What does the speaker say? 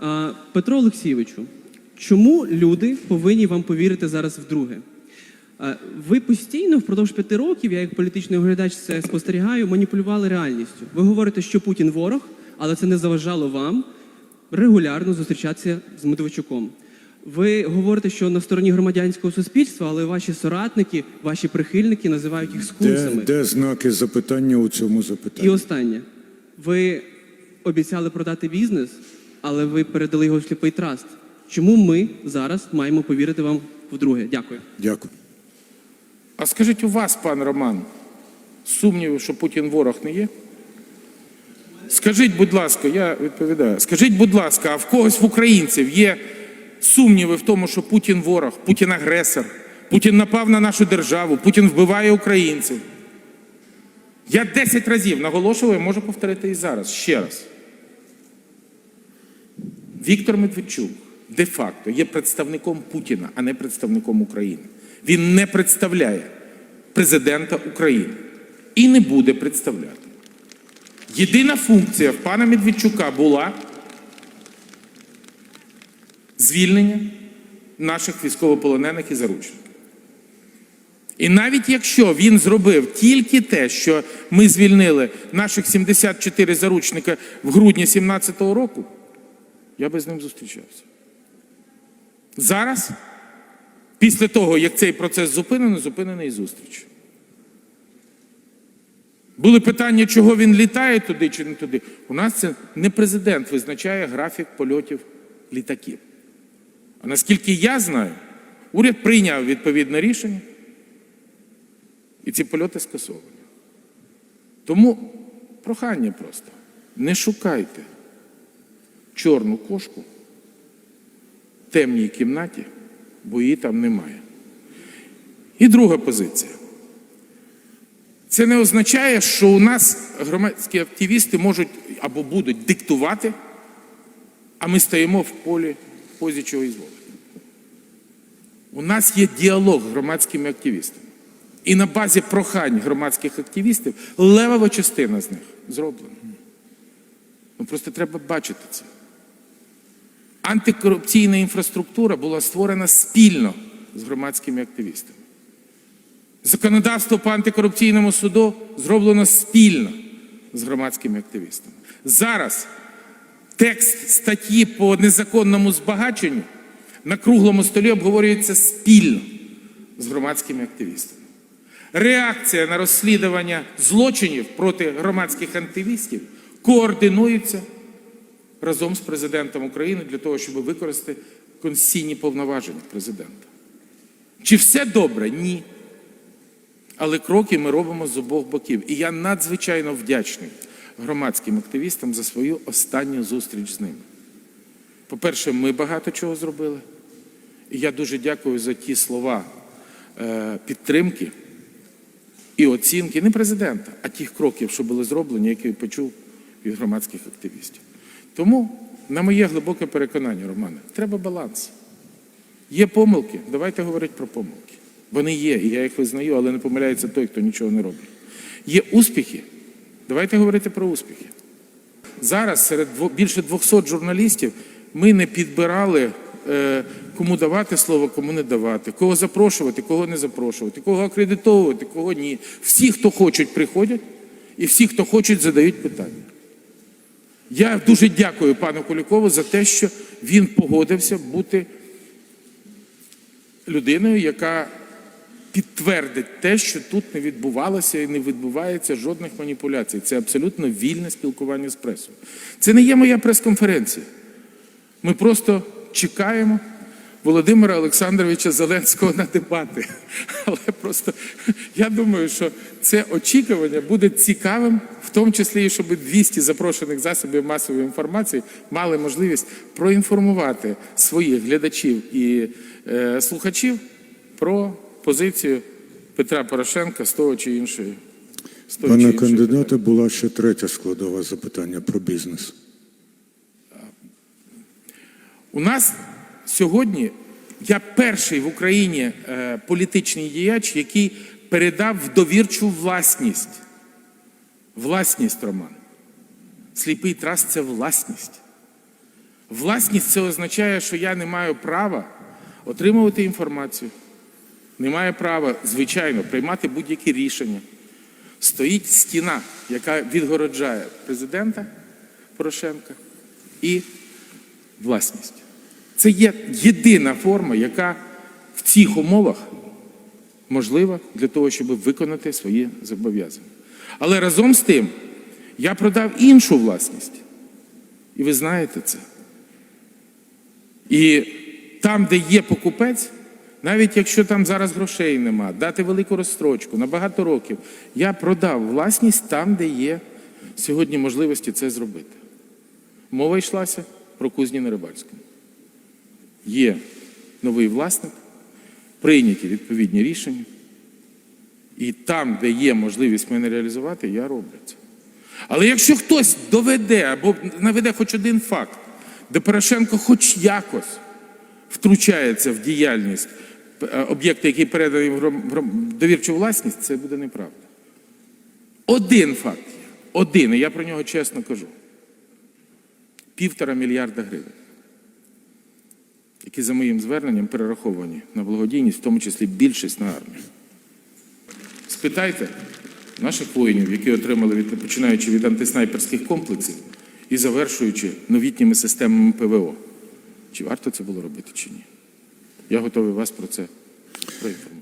А, Петро Олексійовичу, чому люди повинні вам повірити зараз вдруге? Ви постійно впродовж п'яти років, я як політичний оглядач це спостерігаю, маніпулювали реальністю. Ви говорите, що Путін ворог, але це не заважало вам регулярно зустрічатися з Медведчуком. Ви говорите, що на стороні громадянського суспільства, але ваші соратники, ваші прихильники називають їх Де, скунсами. де знаки запитання у цьому І останнє. Ви обіцяли продати бізнес, але ви передали його в сліпий траст. Чому ми зараз маємо повірити вам вдруге? Дякую. Дякую. А скажіть у вас, пан Роман, сумнівів, що Путін ворог не є? Скажіть, будь ласка, я відповідаю. Скажіть, будь ласка, а в когось в українців є сумніви в тому, що Путін ворог, Путін агресор, Путін напав на нашу державу, Путін вбиває українців. Я 10 разів наголошував, можу повторити і зараз, ще раз. Віктор Медведчук де-факто є представником Путіна, а не представником України. Він не представляє президента України і не буде представляти. Єдина функція в пана Медведчука була звільнення наших військовополонених і заручників. І навіть якщо він зробив тільки те, що ми звільнили наших 74 заручника в грудні 2017 року, я би з ним зустрічався. Зараз, після того, як цей процес зупинено, зупинена і зустріч. Були питання, чого він літає туди чи не туди. У нас це не президент визначає графік польотів літаків. А наскільки я знаю, уряд прийняв відповідне рішення, і ці польоти скасовані. Тому прохання просто: не шукайте чорну кошку в темній кімнаті, бо її там немає. І друга позиція. Це не означає, що у нас громадські активісти можуть або будуть диктувати, а ми стоїмо в полі в позі чого і зволити. У нас є діалог з громадськими активістами. І на базі прохань громадських активістів левова частина з них зроблена. Ну просто треба бачити це. Антикорупційна інфраструктура була створена спільно з громадськими активістами. Законодавство по антикорупційному суду зроблено спільно з громадськими активістами. Зараз текст статті по незаконному збагаченню на круглому столі обговорюється спільно з громадськими активістами. Реакція на розслідування злочинів проти громадських активістів координується разом з президентом України для того, щоб використати конституційні повноваження президента. Чи все добре? Ні. Але кроки ми робимо з обох боків. І я надзвичайно вдячний громадським активістам за свою останню зустріч з ними. По-перше, ми багато чого зробили. І я дуже дякую за ті слова е, підтримки і оцінки не президента, а тих кроків, що були зроблені, які я почув від громадських активістів. Тому, на моє глибоке переконання, Романе, треба баланс. Є помилки, давайте говорити про помилки. Вони є, і я їх визнаю, але не помиляється той, хто нічого не робить. Є успіхи, давайте говорити про успіхи. Зараз серед більше 200 журналістів ми не підбирали, е, кому давати слово, кому не давати, кого запрошувати, кого не запрошувати, кого акредитовувати, кого ні. Всі, хто хочуть, приходять, і всі, хто хочуть, задають питання. Я дуже дякую пану Кулікову за те, що він погодився бути людиною, яка підтвердить те, що тут не відбувалося і не відбувається жодних маніпуляцій. Це абсолютно вільне спілкування з пресою. Це не є моя прес-конференція. Ми просто чекаємо Володимира Олександровича Зеленського на дебати. Але просто я думаю, що це очікування буде цікавим, в тому числі і щоб 200 запрошених засобів масової інформації мали можливість проінформувати своїх глядачів і е, слухачів про позицію Петра Порошенка з того чи іншої. Пане іншої кандидате, була ще третя складова запитання про бізнес. У нас сьогодні я перший в Україні е, політичний діяч, який передав в довірчу власність. Власність, Роман. Сліпий траст це власність. Власність це означає, що я не маю права отримувати інформацію, не маю права, звичайно, приймати будь-які рішення. Стоїть стіна, яка відгороджає президента Порошенка і власність. Це є єдина форма, яка в цих умовах можлива для того, щоб виконати свої зобов'язання. Але разом з тим я продав іншу власність. І ви знаєте це. І там, де є покупець, навіть якщо там зараз грошей нема, дати велику розстрочку на багато років, я продав власність там, де є сьогодні можливості це зробити. Мова йшлася про кузні на Рибальському. Є новий власник, прийняті відповідні рішення. І там, де є можливість мене реалізувати, я роблю це. Але якщо хтось доведе або наведе хоч один факт, де Порошенко хоч якось втручається в діяльність е, об'єкта, який переданий в довірчу власність, це буде неправда. Один факт є. Один, і я про нього чесно кажу. Півтора мільярда гривень, які за моїм зверненням перераховані на благодійність, в тому числі більшість на армію. Спитайте наших воїнів, які отримали від починаючи від антиснайперських комплексів і завершуючи новітніми системами ПВО. Чи варто це було робити, чи ні? Я готовий вас про це проінформувати.